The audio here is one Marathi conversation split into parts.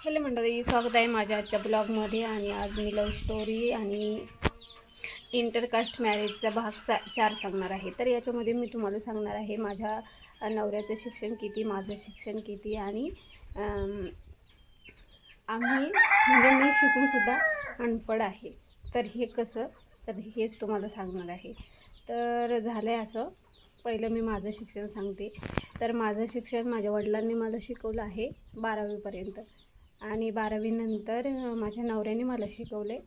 हॅलो मंडळी स्वागत आहे माझ्या आजच्या ब्लॉगमध्ये आणि आज मी लव्ह स्टोरी आणि इंटरकास्ट मॅरेजचा भाग चा चार सांगणार आहे. तर याच्यामध्ये मी तुम्हाला सांगणार आहे माझ्या नवऱ्याचं शिक्षण किती माझं शिक्षण किती आणि आम्ही म्हणजे मी शिकूनसुद्धा अनपढ आहे. तर हे कसं तर हेच तुम्हाला सांगणार आहे. तर झालं आहे असं पहिलं मी माझं शिक्षण सांगते. तर माझं शिक्षण माझ्या वडिलांनी मला शिकवलं आहे बारावीपर्यंत. आणि बारावीनंतर माझ्या नवऱ्याने मला शिकवले.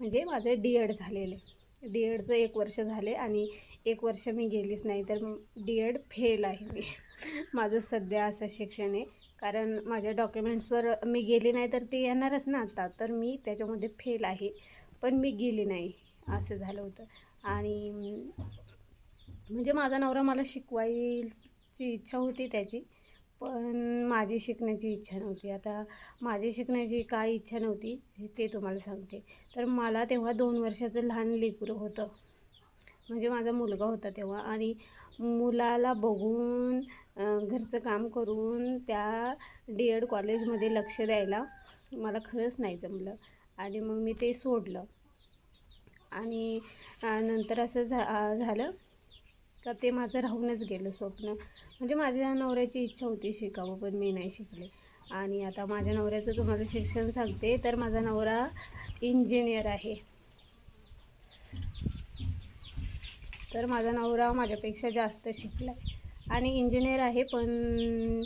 म्हणजे माझे डी एड झालेले. डी एडचं एक वर्ष झाले आणि एक वर्ष मी गेलीच नाही तर डी एड फेल आहे मी. माझं सध्या असं शिक्षण आहे. कारण माझ्या डॉक्युमेंट्सवर मी गेली नाही तर ते येणारच ना आता. तर मी त्याच्यामध्ये फेल आहे. पण मी गेली नाही असं झालं होतं. आणि म्हणजे माझा नवरा मला शिकवायची इच्छा होती त्याची. पण माझी शिकण्याची इच्छा नव्हती. आता माझी शिकण्याची काय इच्छा नव्हती हे ते तुम्हाला सांगते. तर मला तेव्हा दोन वर्षाचं लहान लेकरं होतं. म्हणजे माझा मुलगा होता तेव्हा आणि मुलाला बघून घरचं काम करून त्या डी एड कॉलेजमध्ये लक्ष द्यायला मला खरंच नाही जमलं. आणि मग मी ते सोडलं. आणि नंतर असं झा झालं तर ते माझं राहूनच गेलं स्वप्न. म्हणजे माझ्या नवऱ्याची इच्छा होती शिकावं पण मी नाही शिकले. आणि आता माझ्या नवऱ्याचं तुम्हाला शिक्षण सांगते तर माझा नवरा इंजिनियर आहे. तर माझा नवरा माझ्यापेक्षा जास्त शिकला आहे आणि इंजिनियर आहे पण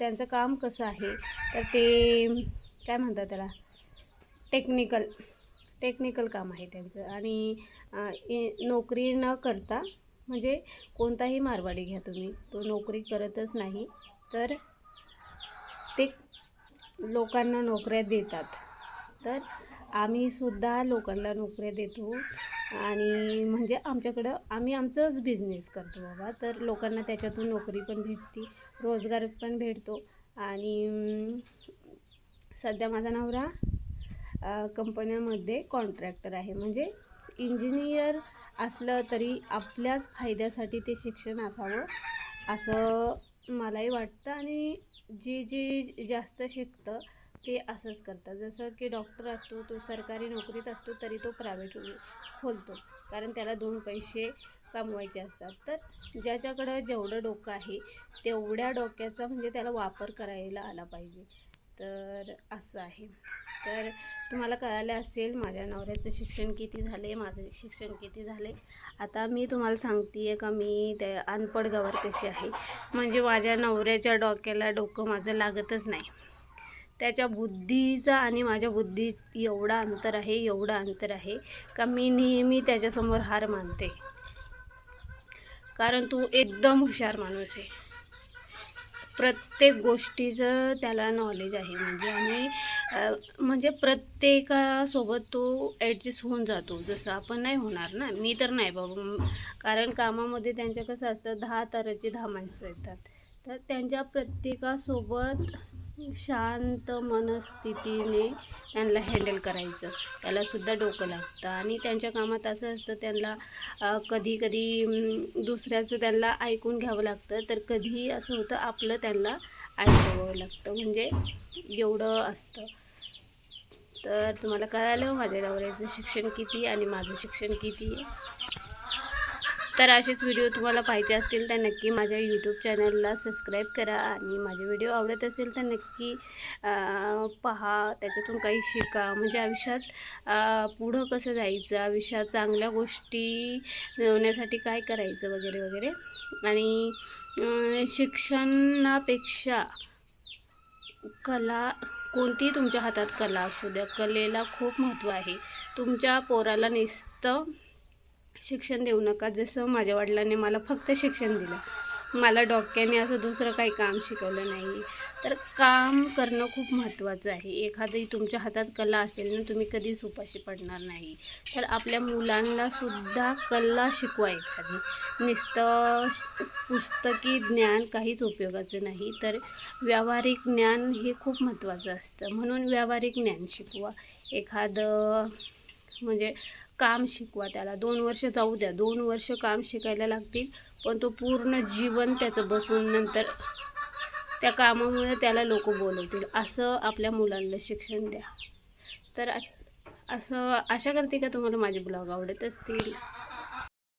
त्यांचं काम कसं आहे तर ते काय म्हणतात त्याला टेक्निकल. टेक्निकल काम आहे त्यांचं. आणि नोकरी न करता म्हणजे कोणताही मारवाडी घ्या तुम्ही. तो नोकरी करतच नाही तर ते लोकांना नोकऱ्या देतात. तर आम्हीसुद्धा लोकांना नोकऱ्या देतो. आणि म्हणजे आमच्याकडं आम्ही आमचंच बिझनेस करतो बाबा. तर लोकांना त्याच्यातून नोकरी पण भेटते रोजगार पण भेटतो. आणि सध्या माझा नवरा कंपन्यामध्ये कॉन्ट्रॅक्टर आहे. म्हणजे इंजिनियर असलं तरी आपल्याच फायद्यासाठी ते शिक्षण असावं असं मलाही वाटतं. आणि जे जे जास्त शिकतं ते असंच करतात जसं की डॉक्टर असतो तो सरकारी नोकरीत असतो तरी तो प्रायव्हेट खोलतोच. कारण त्याला दोन पैसे कमवायचे असतात. तर ज्याच्याकडं जेवढं डोकं आहे तेवढ्या डोक्याचा म्हणजे त्याला वापर करायला आला पाहिजे. तर असं आहे. तर तुम्हाला कळालं असेल माझ्या नवऱ्याचं शिक्षण किती झाले माझं शिक्षण किती झाले. आता मी तुम्हाला सांगते आहे का मी त्या अनपढ गवर कशी आहे. म्हणजे माझ्या नवऱ्याच्या डोक्याला डोकं माझं लागतच नाही. त्याच्या बुद्धीचा आणि माझ्या बुद्धीत एवढा अंतर आहे एवढं अंतर आहे का मी नेहमी त्याच्यासमोर हार मानते. कारण तू एकदम हुशार माणूस आहे. प्रत्येक गोष्टीचं त्याला नॉलेज आहे. म्हणजे आणि म्हणजे प्रत्येकासोबत तो ॲडजस्ट होऊन जातो. जसं आपण नाही होणार ना मी तर नाही बाबा. कारण कामामध्ये त्यांच्या कसं असतं दहा तराची दहा माणसं येतात. तर त्यांच्या प्रत्येकासोबत शांत मनस्थितीने त्यांना हँडल करायचं. त्यालासुद्धा डोकं लागतं. आणि त्यांच्या कामात असं असतं त्यांना कधी कधी दुसऱ्याचं त्यांना ऐकून घ्यावं लागतं. तर कधी असं होतं आपलं त्यांना ऐकावं लागतं. म्हणजे एवढं असतं. तर तुम्हाला कळालं माझ्या नवऱ्याचं शिक्षण किती आणि माझं शिक्षण किती? आहे तर असेच व्हिडिओ तुम्हाला पाहिजे असतील तर नक्की माझ्या यूट्यूब चॅनलला सबस्क्राईब करा आणि माझे व्हिडिओ आवडत असेल तर नक्की पहा. त्याच्यातून काही शिका. म्हणजे आयुष्यात पुढं कसं जायचं? आयुष्यात चांगल्या गोष्टी मिळवण्यासाठी काय करायचं? वगैरे वगैरे. आणि शिक्षणापेक्षा कला कोणतीही तुमच्या हातात कला असू द्या. कलेला खूप महत्त्व आहे. तुमच्या पोराला नुसतं शिक्षण देऊ नका जसं माझ्या वडिलांनी मला फक्त शिक्षण दिलं. मला डोक्याने असं दुसरं काही काम शिकवलं नाही. तर काम करणं खूप महत्त्वाचं आहे. एखादी तुमच्या हातात कला असेल ना तुम्ही कधीच उपाशी पडणार नाही. तर आपल्या मुलांना सुद्धा कला शिकवा एखादी. नुसतं पुस्तकी ज्ञान काहीच उपयोगाचं नाही. तर व्यावहारिक ज्ञान हे खूप महत्त्वाचं असतं. म्हणून व्यावहारिक ज्ञान शिकवा. एखादं म्हणजे काम शिकवा त्याला. दोन वर्ष जाऊ द्या. दोन वर्ष काम शिकायला लागतील पण तो पूर्ण जीवन त्याचं बसून नंतर त्या कामामुळे त्याला लोक बोलवतील. असं आपल्या मुलांना शिक्षण द्या. तर असं आशा करते का तुम्हाला माझे ब्लॉग आवडत असतील?